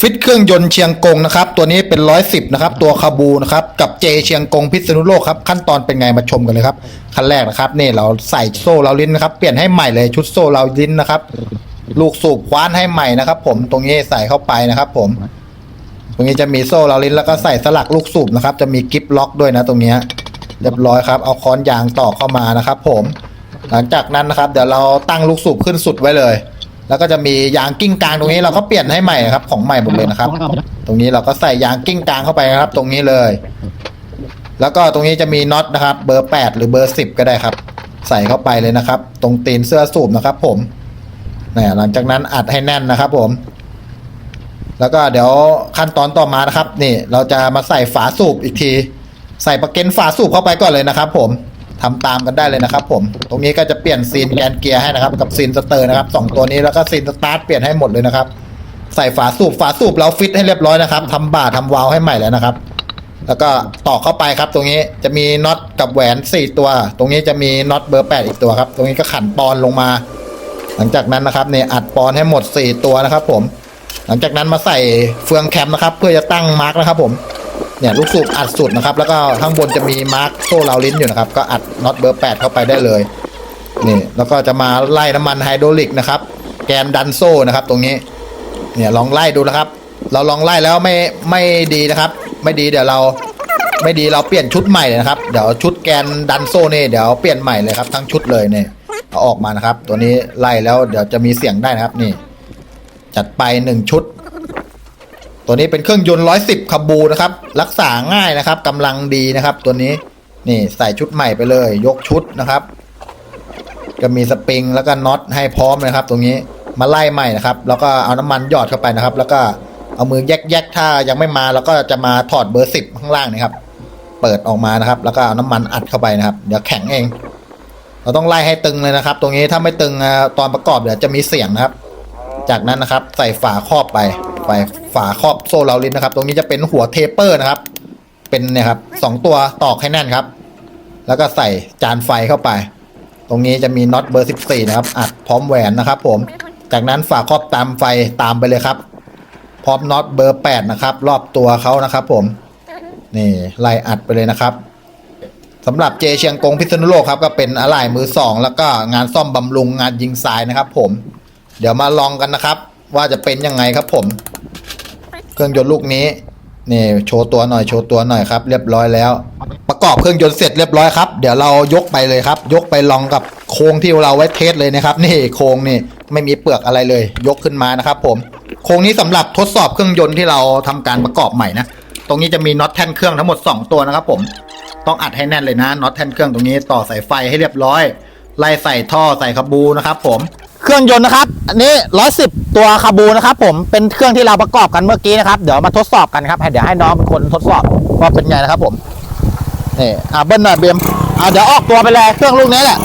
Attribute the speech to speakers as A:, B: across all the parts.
A: ฟิตเครื่องยนต์เชียงกงนะครับ ตัวนี้เป็นร้อยสิบนะครับ ตัวคาบูนะครับ กับเจเชียงกงพิษณุโลกครับ ขั้นตอนเป็นไงมาชมกันเลยครับขั้นแรกนะครับนี่เราใส่โซ่เราลิ้นนะครับ เปลี่ยนให้ใหม่เลยชุดโซ่เราลิ้นนะครับ ลูกสูบคว้านให้ใหม่นะครับ ผมตรงนี้ใส่เข้าไปนะครับ ผม ตรงนี้จะมีโซ่เราลิ้นแล้วก็ใส่สลักลูกสูบนะครับ จะมีกิฟล็อกด้วยนะ ตรงนี้เรียบร้อยครับ เอาค้อนยางต่อเข้ามานะครับ ผม หลังจากนั้นนะครับ เดี๋ยวเราตั้งลูกสูบขึ้นสุดไว้เลย แล้วก็จะมียางกิ้งกลางตรงนี้เราก็เปลี่ยนให้ใหม่ครับ ของใหม่หมดเลยนะครับ ตรงนี้เราก็ใส่ยางกิ้งกลางเข้าไปนะครับ ตรงนี้เลย แล้วก็ตรงนี้จะมีน็อตนะครับ เบอร์แปดหรือเบอร์สิบก็ได้ครับ ใส่เข้าไปเลยนะครับ ตรงตีนเสื้อสูบนะครับ ผมนี่หลังจากนั้นอัดให้แน่นนะครับ ผม แล้วก็เดี๋ยวขั้นตอนต่อมานะครับ นี่ เราจะมาใส่ฝาสูบอีกที ใส่ประเก็นฝาสูบเข้าไปก่อนเลยนะครับ ผม ทำตามกันได้เลยนะครับ ผม ตรงนี้ก็จะเปลี่ยนซีนแกนเกียร์ให้นะครับ กับซีนสเตอร์นะครับสองตัวนี้แล้วก็ซีนสตาร์ทเปลี่ยนให้หมดเลยนะครับ ใส่ฝาสูบฝาสูบเราฟิตให้เรียบร้อยนะครับทำบ่าทำวาล์วให้ใหม่แล้วนะครับ แล้วก็ต่อเข้าไปครับ ตรงนี้จะมีน็อตกับแหวนสี่ตัว ตรงนี้จะมีน็อตเบอร์แปดอีกตัวครับ ตรงนี้ก็ขันปอนลงมา หลังจากนั้นนะครับเนี่ยอัดปอนให้หมดสี่ตัวนะครับ ผม หลังจากนั้นมาใส่เฟืองแคมนะครับ เพื่อจะตั้งมาร์กนะครับ ผม เนี่ยลูกสูบอัดสุดนะครับ แล้วก็ข้างบนจะมีมาร์กโซ่ราวลิ้นอยู่นะครับ ก็อัดน็อตเบอร์แปดเข้าไปได้เลยนี่แล้วก็จะมาไล่น้ำมันไฮดรอลิกนะครับ แกนดันโซ่นะครับ ตรงนี้ เนี่ยลองไล่ดูนะครับ เราลองไล่แล้วไม่ไม่ดีนะครับ ไม่ดีเดี๋ยวเราไม่ดีเราเปลี่ยนชุดใหม่เลยนะครับ เดี๋ยวชุดแกนดันโซ่นี่เดี๋ยวเปลี่ยนใหม่เลยครับทั้งชุดเลยเนี่ยเอาออกมานะครับ ตัวนี้ไล่แล้วเดี๋ยวจะมีเสียงได้นะครับนี่ จัดไปหนึ่งชุด ตัวนี้เป็นเครื่องยนต์ร้อยสิบคาบูนะครับ รักษาง่ายนะครับกำลังดีนะครับ ตัวนี้นี่ใส่ชุดใหม่ไปเลย ยกชุดนะครับ ก็มีสปริงแล้วก็น็อตให้พร้อมนะครับ ตรงนี้มาไล่ใหม่นะครับ แล้วก็เอาน้ำมันหยอดเข้าไปนะครับ แล้วก็เอามือแยกๆถ้ายังไม่มาแล้วก็จะมาถอดเบอร์สิบข้างล่างนะครับ เปิดออกมานะครับ แล้วก็เอาน้ำมันอัดเข้าไปนะครับ เดี๋ยวแข็งเอง เราต้องไล่ให้ตึงเลยนะครับ ตรงนี้ถ้าไม่ตึงตอนประกอบเดี๋ยวจะมีเสียงนะครับ จากนั้นนะครับ ใส่ฝาครอบไปไป ฝาครอบโซ่เราลิ้นนะครับ ตรงนี้จะเป็นหัวเทปเปอร์นะครับ เป็นเนี่ยครับสองตัวตอกให้แน่นครับ แล้วก็ใส่จานไฟเข้าไป ตรงนี้จะมีน็อตเบอร์ 14 นะครับ อัดพร้อมแหวนนะครับ ผม จากนั้นฝาครอบตามไฟตามไปเลยครับ พร้อมน็อตเบอร์ 8 นะครับ รอบตัวเขานะครับ ผม นี่ไล่อัดไปเลยนะครับสำหรับเจเชียงกงพิษณุโลกครับก็เป็นอะไหล่มือสองแล้วก็งานซ่อมบำรุงงานยิงทรายนะครับ ผม เดี๋ยวมาลองกันนะครับ ว่าจะเป็นยังไงครับผม เครื่องยนต์ลูกนี้นี่โชว์ตัวหน่อยโชว์ตัวหน่อยครับ เรียบร้อยแล้ว ประกอบเครื่องยนต์เสร็จเรียบร้อยครับเดี๋ยวเรายกไปเลยครับ ยกไปลองกับโครงที่เราไว้เทสเลยนะครับ นี่โครงนี่ไม่มีเปลือกอะไรเลย ยกขึ้นมานะครับ ผมโครงนี้สำหรับทดสอบเครื่องยนต์ที่เราทำการประกอบใหม่นะตรงนี้จะมีน็อตแท่นเครื่องทั้งหมด 2 ตัวนะครับ ผมต้องอัดให้แน่นเลยนะน็อตแท่นเครื่องตรงนี้ต่อสายไฟให้เรียบร้อยไล่ใส่ท่อใส่คาบูนะครับ ผม
B: เครื่องยนต์นะครับ อันนี้ร้อยสิบตัวคาบูนะครับผมเป็นเครื่องที่เราประกอบกันเมื่อกี้นะครับ เดี๋ยวมาทดสอบกันครับให้เดี๋ยวให้น้องเป็นคนทดสอบว่าเป็นไงนะครับผมนี่อ่าเบิ้ลหน่อยเบียมอ่าเดี๋ยวออกตัวไปเลยเครื่องลูกนี้แหละ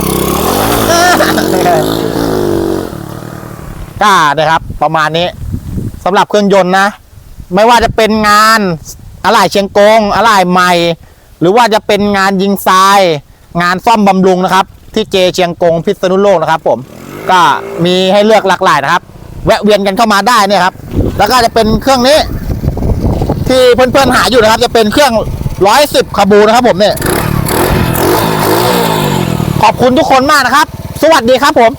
B: ก้านะครับ ประมาณนี้สำหรับเครื่องยนต์นะ ไม่ว่าจะเป็นงานอะไหล่เชียงกงอะไหล่ใหม่ หรือว่าจะเป็นงานยิงทราย งานซ่อมบำรุงนะครับ ที่เจเชียงกงพิษณุโลกนะครับผม ก็มีให้เลือกหลากหลายนะครับ แวะเวียนกันเข้ามาได้เนี่ยครับ แล้วก็จะเป็นเครื่องนี้ ที่เพื่อนๆหาอยู่นะครับ จะเป็นเครื่องร้อยสิบคาบูนะครับ ผมเนี่ยขอบคุณทุกคนมากนะครับ สวัสดีครับผม